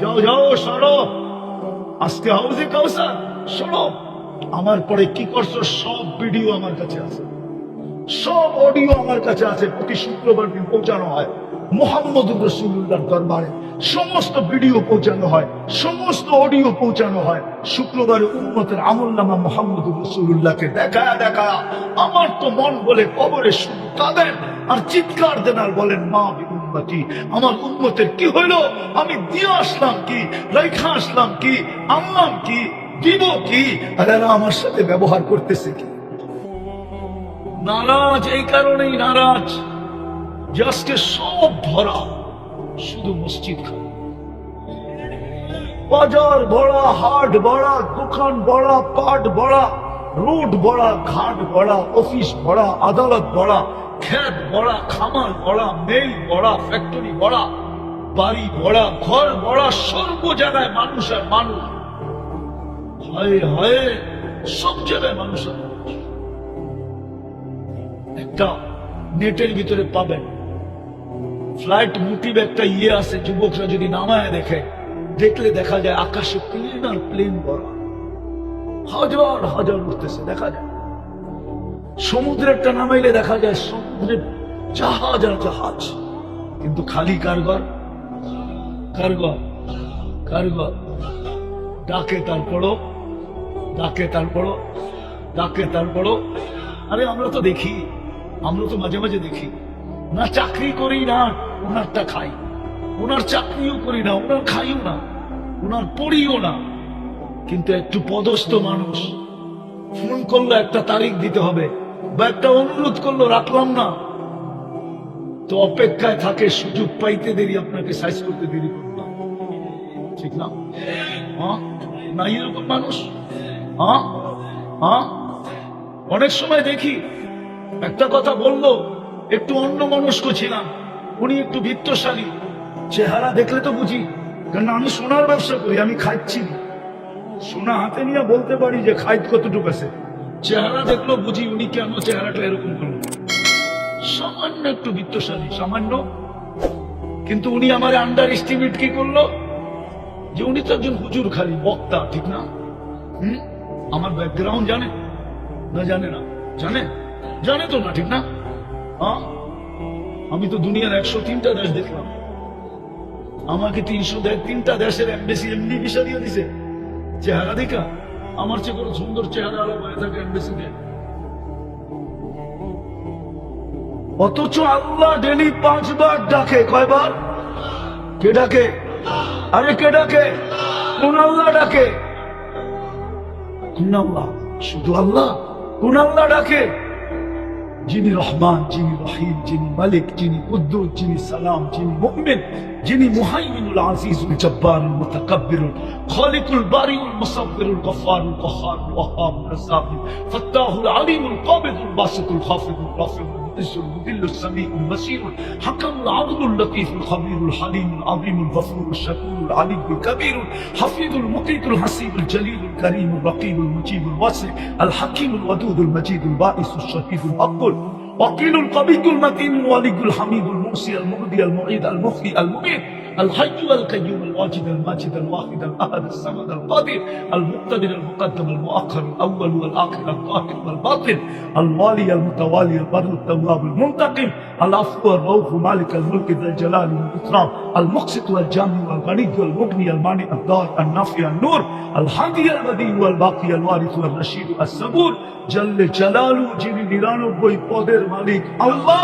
যাও যাও, সরো। আজকে হাউজে কাউসার শোনো আমার পরে কি করছ? সব ভিডিও আমার কাছে আছে। সব অডিও আমার কাছে আছে। প্রতি শুক্রবার দিন পৌঁছানো হয়। মোহাম্মদ রসুল্লাহর দরবারে। সমস্ত ভিডিও পৌঁছানো হয়। সমস্ত অডিও পৌঁছানো হয়। শুক্রবারে উন্মতের আমল নামা মোহাম্মদ রসুল্লাহকে দেখা দেখা আমার তো মন বলে কবরে শুধু কাঁদেন আর চিৎকার দেন আর বলেন, মা উন্মতি আমার উন্মতের কি হইল আমি দিয়ে আসলাম কি? রেখা আসলাম কি? আনলাম কি? দিব কি? আর আমার সাথে ব্যবহার করতেছে কি? নারাজ, এই কারণেই নারাজ যে আজকে সব ভরা শুধু মসজিদ বাজার বড়া হাট বড়া দোকান বড়া পাট বড়া রোড বড়া ঘাট বড়া অফিস বড়া আদালত বড়া ক্ষেত বড়া খামার বড়া মেল বড়া ফ্যাক্টরি বড়া বাড়ি বড়া ঘর বড়া সর্ব জায়গায় মানুষ। হায় হায়, সব জায়গায়। একটা নেটের ভিতরে পাবেন। ফ্লাইট মোটিভ একটা ইয়ে আছে, যুবকরা যদি নামায় দেখে, দেখলে দেখা যায় আকাশে প্লেন আর প্লেন ভরা। হাজার হাজার উঠতেছে, দেখা যায়। সমুদ্রেরটা নামাইলে দেখা যায় সমুদ্রে জাহাজ আর জাহাজ। কিন্তু খালি কারগর? কারগর কারগর। ডাকে তারপরও ডাকে তারপরও ডাকে তারপরও আরে আমরা তো দেখি, আমরা তো মাঝে মাঝে দেখি। না চাকরি করি না ওনারটা খাই। ওনার চাকরিও করি না ওনার খাইও না ওনার পড়িও না। কিন্তু একটু পদস্থ মানুষ, ফোন করল একটা তারিখ দিতে হবে। বা একটা অনুরোধ করল, রাখলাম না। তো অপেক্ষায় থাকে, সুযোগ পাইতে দেরি, আপনাকে সাইজ করতে দেরি ঠিক না? হ্যাঁ? না এরকম মানুষ? হ্যাঁ? হ্যাঁ? অনেক সময় দেখি, একটা কথা বলল, একটু অন্য মনস্ক ছিলাম। উনি একটু বিত্তশালী চেহারা দেখলে তো বুঝি কারণ আমি সোনার ব্যবসা করি, আমি খাচ্ছি। সোনা হাতে নিয়ে বলতে পারি যে খাইত কতটুকু আছে। চেহারা দেখল, বুঝি উনি কেন চেহারাটা এরকম করল সামান্য একটু বিত্তশালী, সামান্য। কিন্তু উনি আমার আন্ডার এস্টিমেট কি করল? যে উনি তো একজন হুজুর খালি, বক্তা, ঠিক না? আমার ব্যাকগ্রাউন্ড জানে? না জানে না। জানে? জানে তো না, ঠিক না? আমি তো দুনিয়ার একশো তিনটা দেশ দেখলাম। আমাকে তিনশো দেড় তিনটা দেশের এমবেসি এমনি ভিসা দিয়ে দিছে। চেহারা দেখা। আমার চেয়ে কোনো সুন্দর চেহারা আলো হয়ে থাকে এমবেসিতে অথচ আল্লাহ ডেলি পাঁচবার ডাকে, কয়বার? কে ডাকে? আরে কে ডাকে? কোন আল্লাহ ডাকে? কোন আল্লাহ? শুধু আল্লাহ? কোন আল্লাহ ডাকে? যিনি রহমান যিনি রহিম যিনি মালিক যিনি কুদ্দুস যিনি সালাম যিনি মুমিন যিনি মুহাইমিনুল আজিজুল জব্বারুল মুতাকাব্বিরুল খালিকুল বারিউল মুসাব্বিরুল গফফারুল কহ্হারুল ওয়াহ্হাবুর রাজ্জাকুল ফাত্তাহুল আলিমুল কাবিদুল বাসিতুল খাফিদুল রাফিউল المعز المذل السميع البصير الحكم العدل اللطيف الخبير الحليم العظيم الغفور الشكور العلي الكبير الحفيظ المقيت الحسيب الجليل الكريم الرقيب المجيب الواسع الحكيم الودود المجيد البائس الشهيد الأقل وقيل القبيل المتين الولي الحميد الموصي المغني المعيد المحيي المميت الحي القيوم الواجد الماجد الواحد الاحد الصمد القادر المقتدر المقدم المؤخر الاول والاخر الظاهر والباطن الوالي المتوالي البر التواب المنتقم العفو الرؤوف مالك الملك ذا الجلال والاكرام المقسط والجامع والغني والمغني المانع الدار النافع النور الحادي البديع والباقي الوارث والرشيد الصبور جل جلاله যিনি নিরানব্বই পদের মালিক আল্লাহ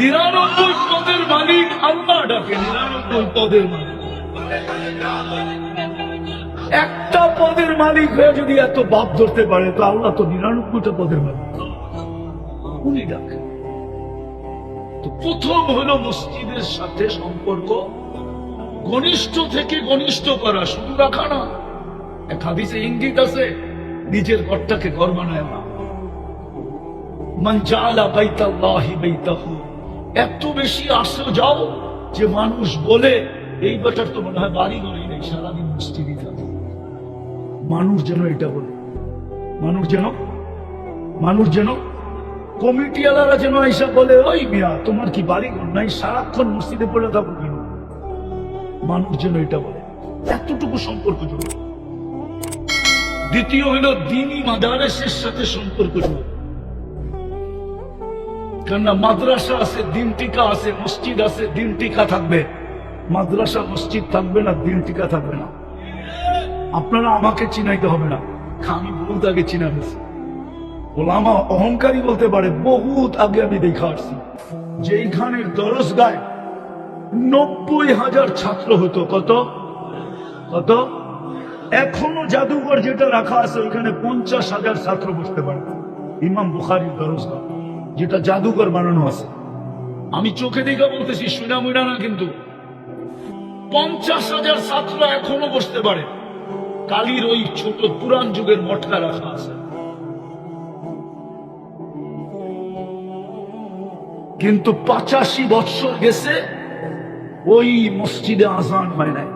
নিরানব্বই পদের মালিক আল্লাহ ডাকে, নিরানব্বই পদের মালিক। একটা পদের মালিক হয়ে যদি এত বাপ ধরতে পারে, তো আল্লাহ তো নিরানব্বইটা পদের মালিক। উনি ডাকে। প্রথম হলো মসজিদের সাথে সম্পর্ক। ঘনিষ্ঠ থেকে ঘনিষ্ঠ করা, শুধু রাখা না, এক হাদিসে ইঙ্গিত আছে, নিজের ঘরটাকে ঘর বানায় না মান জালা বাইতাল্লাহি বাইতাহু। এত বেশি আসো যাও যে মানুষ বলে, এই বেটার তো মনে হয় বাড়ি ঘরেই নেই, সারাদিন থাকে মানুষ যেন এটা বলে। মানুষ যেন মানুষ যেন কমিটিওয়ালারা যেন এইসব বলে, ওই মিয়া, তোমার কি বাড়ি ঘর নাই? সারাক্ষণ মসজিদে পড়ে থাকো কেন? মানুষ যেন এটা বলে। এতটুকু সম্পর্ক জড়িত দ্বিতীয় হলো দিনী মাদারেসের সাথে সম্পর্ক জড়িত কেননা মাদ্রাসা আছে, দিন টিকা আছে, মসজিদ আছে, দিন টিকা থাকবে। মাদ্রাসা, মসজিদ থাকবে না, দিন টিকা থাকবে না। আপনারা আমাকে চিনাইতে হবে না। আমি বহুত আগে চিনা গেছি। ওলামা অহংকারী বলতে পারে, বহুত আগে আমি দেখা আসছি। যেইখানের দরস গায় নব্বই হাজার ছাত্র হতো, কত? কত? এখনও জাদুঘর যেটা রাখা আছে, ওইখানে পঞ্চাশ হাজার ছাত্র বসতে পারে। ইমাম বুখারির দরস গায় যেটা জাদুঘর বানানো আছে। আমি চোখে দেখা বলতেছি শুনা মুনা না কিন্তু। পঞ্চাশ হাজার ছাত্র এখনও বসতে পারে। কালির ওই ছোট পুরান যুগের মটকা রাখা আছে। কিন্তু পঁচাশি বৎসর গেছে, ওই মসজিদে আজান হয় নাই।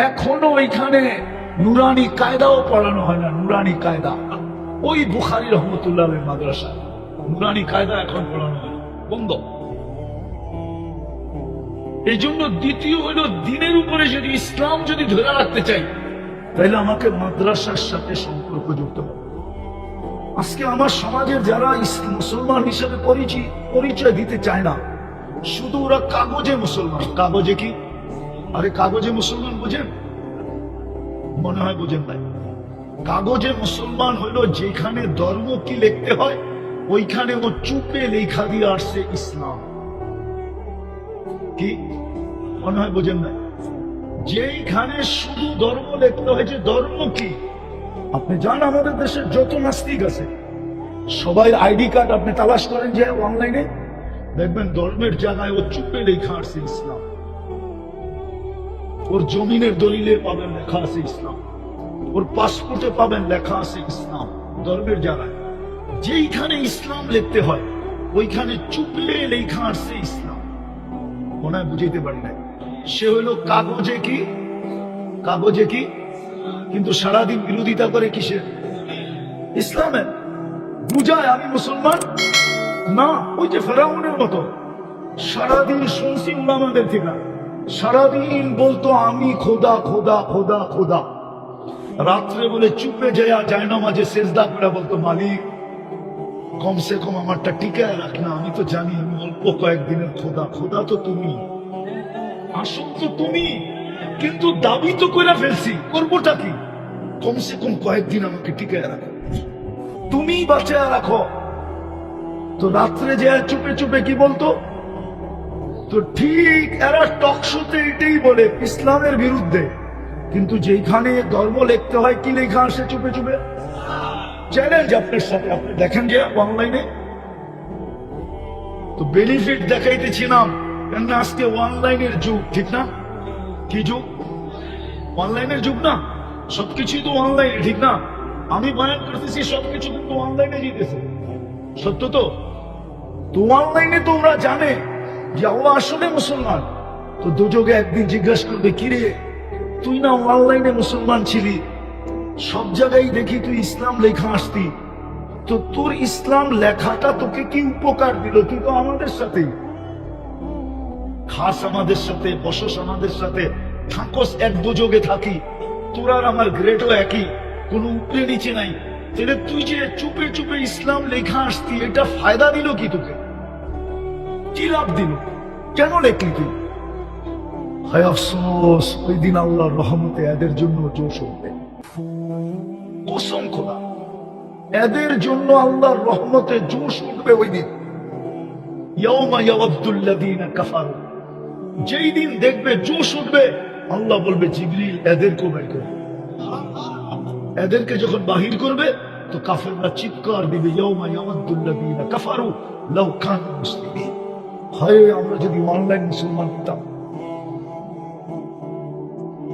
এখনও ওইখানে নুরানি কায়দাও পড়ানো হয় না, নুরানি কায়দা। ওই বুখারি রহমতুল্লাহ মাদ্রাসা নুরানি কায়দা এখন পড়ানো হয় বন্ধ। এই জন্য দ্বিতীয় হলো দিনের উপরে যদি ইসলাম যদি ধরে রাখতে চাই, তাহলে আমাকে মাদ্রাসার সাথে সম্পর্ক যুক্ত আজকে আমার সমাজের যারা মুসলমান হিসেবে পরিচয় পরিচয় দিতে চায় না, শুধু ওরা কাগজে মুসলমান। কাগজে কি? আরে কাগজে মুসলমান বুঝেন? মনে হয় বুঝেন নাই। কাগজে মুসলমান হলো যেখানে ধর্ম কি লিখতে হয় ওইখানে ও চুপে লেখা দিয়ে আসছে ইসলাম। কি? মনে হয় বোঝেন না যেইখানে শুধু ধর্ম লিখতে হয়েছে, ধর্ম কি? আপনি জান আমাদের দেশের যত নাস্তিক আছে সবাই আইডি কার্ড আপনি তালাশ করেন যে অনলাইনে, দেখবেন ধর্মের জায়গায় ও চুপে লেখা আছে ইসলাম। ওর জমিনের দলিলে পাবেন লেখা আছে ইসলাম। ওর পাসপোর্টে পাবেন লেখা আছে ইসলাম, ধর্মের জায়গায়। যেইখানে ইসলাম লিখতে হয়, ওইখানে চুপলে লেখা আছে ইসলাম। হয় বুঝাইতে পারি না সে হলো কাগজে কি? কাগজে কি? কিন্তু সারাদিন বিরোধিতা করে কিসের? ইসলামের। বুঝায়, আমি মুসলমান? না, ওই যে ফেরাউনের মতো। সারাদিন শুনছি উলামাদের থেকে। সারাদিন বলতো, আমি খোদা খোদা খোদা খোদা। রাত্রে বলে চুপে যায় যায় না মাঝে শেষদা করে বলতো, মালিক কমসে কম আমারটা টিকায় রাখ। না, আমি তো জানি, আমি অল্প কয়েকদিনের খোদা খোদা তো তুমি। আসল তো তুমি, কিন্তু দাবি তো করে ফেলছি। করবোটা কি? কমসে কম কয়েকদিন আমাকে টিকায় রাখো। তুমি বাঁচায় রাখো। তো রাত্রে যে চুপে চুপে কি বলতো? তো ঠিক এরা টক শোতে এটাই বলে, ইসলামের বিরুদ্ধে। কিন্তু যেখানে ধর্ম লিখতে হয়, কি লেখা আসে চুপে চুপে? চ্যালেঞ্জ আপনার সাথে আপনি দেখেন যে অনলাইনে তো বেনিফিট দেখাইতেছিলাম। কেননা আজকে অনলাইনের যুগ, ঠিক না? কি যুগ? অনলাইনের যুগ না? সবকিছুই তো অনলাইনে ঠিক না? আমি বয়ান করতেছি, সবকিছু কিন্তু অনলাইনে জিতেছে সত্য তো? তো অনলাইনে তোমরা জানে যে ও আসলে মুসলমান। তো দুযোগে একদিন জিজ্ঞাসা করবে, কিরে, তুই না অনলাইনে মুসলমান ছিলি? সব জায়গায় দেখি তুই ইসলাম লেখা আসতি। তো তোর ইসলাম লেখাটা তোকে কি উপকার দিল? তুই তো আমাদের সাথেই। খাস আমাদের সাথে, বসস আমাদের সাথে, থাকস এক দুযোগে থাকি। তোর আর আমার গ্রেডও একই, কোনো উপরে নিচে নাই। তাহলে তুই যে চুপে চুপে ইসলাম লেখা আসতি, এটা ফায়দা দিল কি তোকে? কি লাভ দিল? কেন লেখলি তুই? হায় আফসোস, ওই দিন আল্লাহর রহমতে এদের জন্য জোশ খোদা এদের জন্য আল্লাহর রহমতে জোশ উঠবে ওই দিন। যেই দিন দেখবে জোশ উঠবে, আল্লাহ বলবে, জিবরিল, এদেরকেও বের করবে এদেরকে যখন বাহির করবে, তো কাফেররা চিৎকার দিবে কাফারু মুসলিমিন। হয়, আমরা যদি অনলাইন মুসলমান হতাম।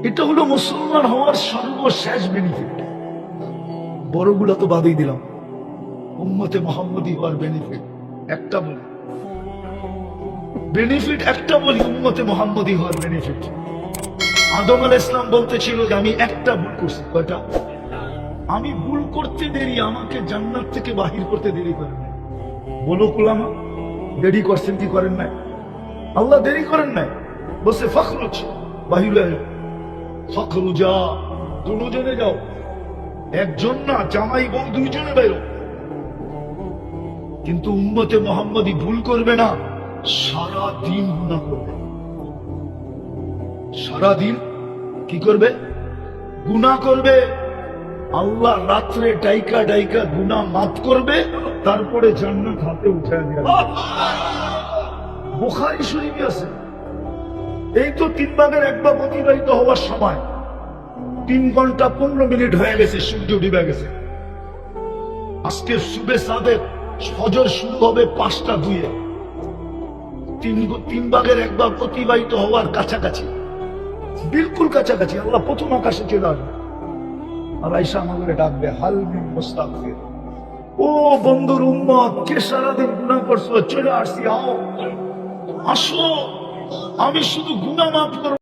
এটা হলো মুসলমান হওয়ার সর্বশেষ বেনিফিট বড়গুলা তো বাদই দিলাম। উম্মতে মোহাম্মদী হওয়ার বেনিফিট একটা বলি। বেনিফিট একটা বলি, উম্মতে মোহাম্মদী হওয়ার বেনিফিট আদম আল ইসলাম বলতেছিল যে, আমি একটা ভুল করছি। কয়টা? আমি ভুল করতে দেরি, আমাকে জান্নাত থেকে বাহির করতে দেরি করেন নাই। বলো কুলামা, দেরি করছেন কি করেন নাই? আল্লাহ দেরি করেন নাই। বসে ফখরুচ বাহিরে ফখরুজা, দুজনে যাও। একজন না, জামাই বউ দুইজনে বেরো। কিন্তু উম্মতে মোহাম্মদী ভুল করবে না সারা দিন গুণা করবে। সারা দিন কি করবে? গুণা করবে, আল্লাহ রাত্রে ডাইকা ডাইকা গুণা মাফ করবে, তারপরে জান্নাত হাতে উঠে বোখারি শরীফে আছে। এই তো তিন ভাগের এক ভাগ অতিবাহিত হওয়ার সময়। তিন ঘণ্টা পনেরো মিনিট হয়ে গেছে, সূর্য ডুবে গেছে। আজকে সুবে সাদেক ফজর শুরু হবে পাঁচটা দুয়ে। তিন তিন ভাগের এক ভাগ অতিবাহিত হওয়ার কাছাকাছি। বিলকুল কাছাকাছি, আল্লাহ প্রথম আকাশে চলে আসবে। আর আইসা আমাদের ডাকবে হালমিন মোস্তাকফির ও বন্ধুর উম্মত, কে সারাদিন গুণা করছ? চলে আসছি, আও। আসো, আমি শুধু গুণা মাফ করব।